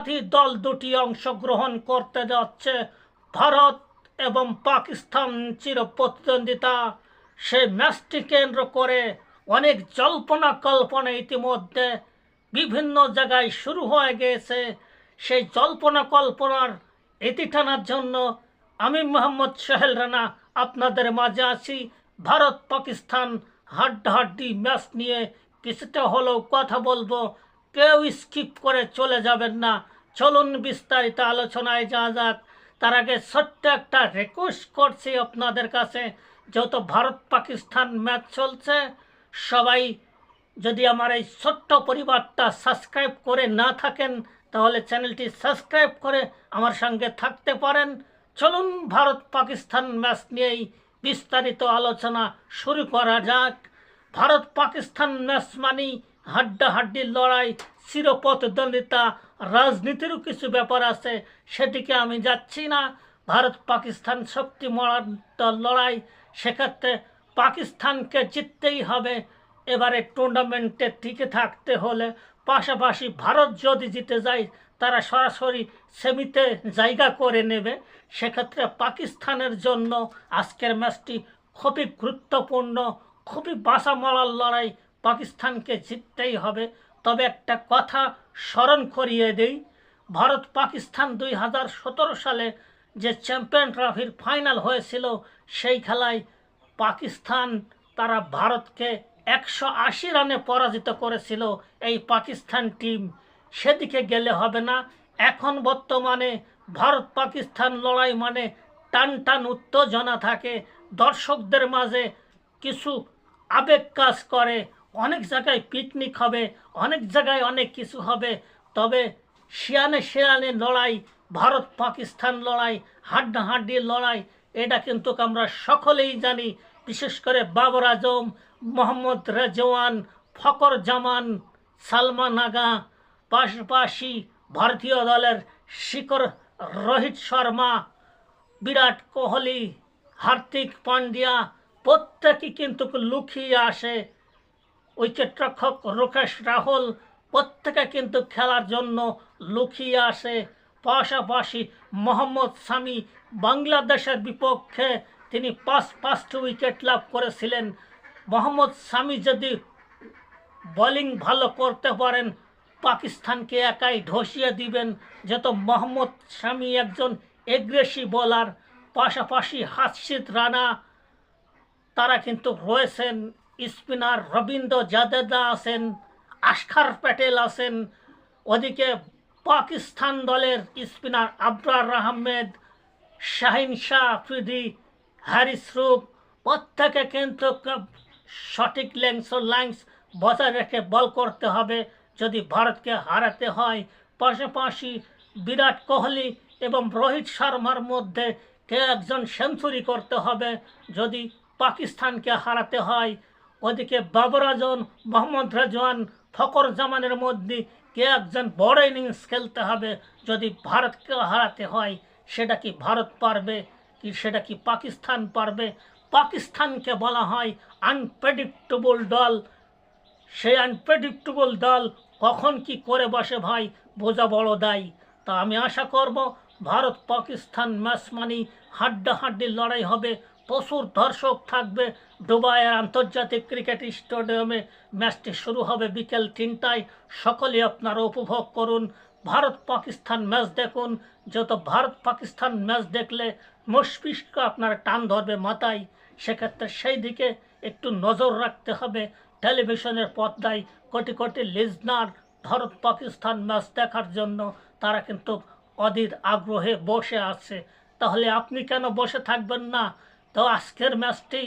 প্রতিদ্বন্দ্বী দল দুটি অংশগ্রহণ করতে যাচ্ছে। ভারত এবং পাকিস্তান চির প্রতিদ্বন্দ্বিতা সেই ম্যাচটি কেন্দ্র করে অনেক জল্পনা কল্পনা ইতিমধ্যে বিভিন্ন জায়গায় শুরু হয়ে গিয়েছে। সেই জল্পনা কল্পনার ইতি টানার জন্য আমি মোহাম্মদ সোহেল রানা আপনাদের মাঝে আছি। ভারত পাকিস্তান হাড্ডাহাড্ডি ম্যাচ নিয়ে কিছুটা হলেও কথা বলব। কেউ স্কিপ করে চলে যাবেন না। চলুন বিস্তারিত আলোচনায় যাওয়া যাক। তার আগে ছোট্ট একটা রিকোয়েস্ট করছি আপনাদের কাছে। যেহেতু ভারত পাকিস্তান ম্যাচ চলছে, সবাই যদি আমার এই ছোট্ট পরিবারটা সাবস্ক্রাইব করে না থাকেন, তাহলে চ্যানেলটি সাবস্ক্রাইব করে আমার সঙ্গে থাকতে পারেন। চলুন ভারত পাকিস্তান ম্যাচ নিয়েই বিস্তারিত আলোচনা শুরু করা যাক। ভারত পাকিস্তান ম্যাচ মানেই হাড্ডাহাড্ডির লড়াই চিরপথদ্বন্দ্বিতা রাজনীতিরও কিছু ব্যাপার আছে, সেটিকে আমি যাচ্ছি না। ভারত পাকিস্তান শক্তি মরার লড়াই, সেক্ষেত্রে পাকিস্তানকে জিততেই হবে। এবারে টুর্নামেন্টে টিকে থাকতে হলে পাশাপাশি ভারত যদি জিতে যায়, তারা সরাসরি সেমিতে জায়গা করে নেবে। সেক্ষেত্রে পাকিস্তানের জন্য আজকের ম্যাচটি খুবই গুরুত্বপূর্ণ, খুবই বাঁচা মরার লড়াই পাকিস্তানকে জিততেই হবে। তবে একটা কথা স্মরণ করিয়ে দেই, ভারত পাকিস্তান দুই হাজার সতেরো সালে যে চ্যাম্পিয়ন ট্রফির ফাইনাল হয়েছিল, সেই খেলায় পাকিস্তান তারা ভারতকে একশো আশি রানে পরাজিত করেছিল এই পাকিস্তান টিম। সেদিকে গেলে হবে না। এখন বর্তমানে ভারত পাকিস্তান লড়াই মানে টান টান উত্তেজনা থাকে। দর্শকদের মাঝে কিছু আবেগ কাজ করে। অনেক জায়গায় পিকনিক হবে, অনেক জায়গায় অনেক কিছু হবে। তবে শিয়ানে শিয়ানে লড়াই, ভারত পাকিস্তান লড়াই হাড্ডাহাড্ডির লড়াই, এটা কিন্তু আমরা সকলেই জানি। বিশেষ করে বাবর আজম, মোহাম্মদ রেজওয়ান ফকর জামান, সালমান আগা, পাশাপাশি ভারতীয় দলের শিখর রোহিত শর্মা, বিরাট কোহলি, হার্দিক পান্ডিয়া, প্রত্যেকেই কিন্তু লুকিয়ে আসে। উইকেটরক্ষক রুকেশ রাহুল প্রত্যেকে কিন্তু খেলার জন্য লুকিয়ে আসে পাশাপাশি মোহাম্মদ সামি বাংলাদেশের বিপক্ষে তিনি পাঁচ পাঁচটি উইকেট লাভ করেছিলেন। মোহাম্মদ সামি যদি বোলিং ভালো করতে পারেন, পাকিস্তানকে একাই ধসিয়ে দিবেন যেহেতু মোহাম্মদ শামি একজন এগ্রেসি বোলার পাশাপাশি হাসিদ রানা, তারা কিন্তু রয়েছেন স্পিনার রবীন্দ্র জাদেজা আছেন, আশখার প্যাটেল আছেন, ওদিকে পাকিস্তান দলের স্পিনার আবরার আহমেদ শাহিন শাহ আফ্রিদি, হ্যারিস রুপ প্রত্যেকে কিন্তু সঠিক লেন্স ও লাইন্স বজায় রেখে বল করতে হবে। যদি ভারতকে হারাতে হয়, পাশাপাশি বিরাট কোহলি এবং রোহিত শর্মার মধ্যে কে একজন সেঞ্চুরি করতে হবে? যদি পাকিস্তানকে হারাতে হয় ওদিকে বাবর আজম, মোহাম্মদ রাজওয়ান ফকর জামানের মধ্যে কে একজন বড় ইনিংস খেলতে হবে যদি ভারতকে হারাতে হয়, সেটা কি ভারত পারবে কি সেটা কি পাকিস্তান পারবে? পাকিস্তানকে বলা হয় আনপ্রেডিক্টেবল দল। সেই আনপ্রেডিক্টেবল দল কখন কি করে বসে ভাই, বোঝা বড় দায়ী। তা আমি আশা করব ভারত পাকিস্তান ম্যাচ মানি হাড্ডাহাড্ডির লড়াই হবে। প্রচুর দর্শক থাকবে দুবাইয়ের আন্তর্জাতিক ক্রিকেট স্টেডিয়ামে ম্যাচটি শুরু হবে বিকেল তিনটায়। সকলে আপনারা উপভোগ করুন। ভারত পাকিস্তান ম্যাচ দেখুন। যত ভারত পাকিস্তান ম্যাচ দেখলে মস্তিষ্ক আপনার টান ধরবে মাথায়। সেক্ষেত্রে সেই দিকে একটু নজর রাখতে হবে। টেলিভিশনের পর্দায় কোটি কোটি লিজনার ভারত পাকিস্তান ম্যাচ দেখার জন্য তারা কিন্তু অধীর আগ্রহে বসে আছে। তাহলে আপনি কেন বসে থাকবেন না? তো আজকের ম্যাচটি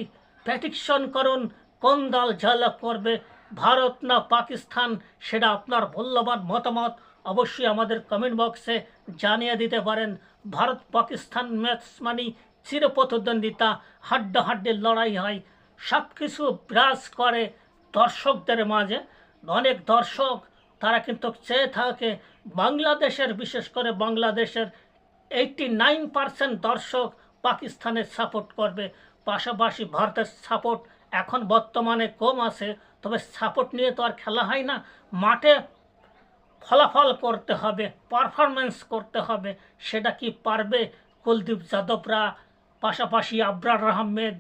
প্রেডিকশন করুন, কোন দল জয়লাভ করবে? ভারত না পাকিস্তান? সেটা আপনার মূল্যবান মতামত। অবশ্যই আমাদের কমেন্ট বক্সে জানিয়ে দিতে পারেন। ভারত পাকিস্তান ম্যাচ মানে চিরপ্রতিদ্বন্দ্বিতা হাড্ডাহাড্ডির লড়াই হয়। সব কিছু বিরাজ করে দর্শকদের মাঝে। অনেক দর্শক, তারা কিন্তু চেয়ে থাকে বাংলাদেশের, বিশেষ করে বাংলাদেশের এইটটি নাইন পার্সেন্ট দর্শক পাকিস্তানের সাপোর্ট করবে, পাশাপাশি ভারতের সাপোর্ট এখন বর্তমানে কম আছে, তবে সাপোর্ট নিয়ে তো আর খেলা হয় না। মাঠে ফলাফল করতে হবে পারফরমেন্স করতে হবে, সেটা কি পারবে কুলদীপ যাদবরা? পাশাপাশি আবরার আহমেদ,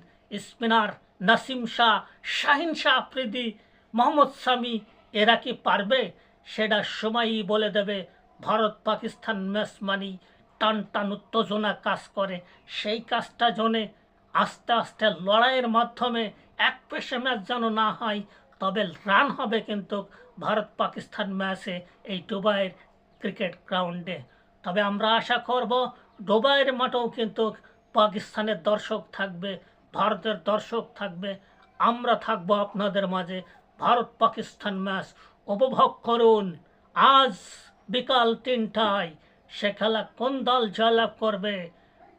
স্পিনার নাসিম শাহ, শাহিন শাহ আফ্রিদি, মোহাম্মদ সামি এরা কি পারবে? সেটা সময়ই বলে দেবে ভারত পাকিস্তান ম্যাচ মানি টান টান উত্তেজনা কাজ করে। সেই কাজটা জনে আস্তে আস্তে লড়াইয়ের মাধ্যমে এক পেশে ম্যাচ যেন না হয়, তবে রান হবে কিন্তু ভারত পাকিস্তান ম্যাচে এই দুবাইয়ের ক্রিকেট গ্রাউন্ডে। তবে আমরা আশা করব দুবাইয়ের মাঠেও কিন্তু পাকিস্তানের দর্শক থাকবে, ভারতের দর্শক থাকবে। আমরা থাকব আপনাদের মাঝে ভারত পাকিস্তান ম্যাচ। উপভোগ করুন। আজ বিকাল তিনটায় সে খেলা কোন দল জয়লাভ করবে?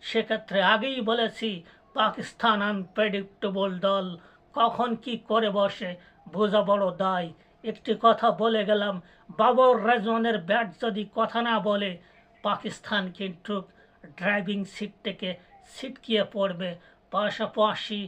সেক্ষেত্রে আগেই বলেছি, পাকিস্তান আনপ্রেডিক্টেবল দল। কখন কি করে বসে, বোঝা বড় দায়। একটি কথা বলে গেলাম, বাবর রেজওয়ানের ব্যাট যদি কথা না বলে, পাকিস্তান কিন্তু ড্রাইভিং সিট থেকে ছিটকিয়ে পড়বে। পাশাপাশি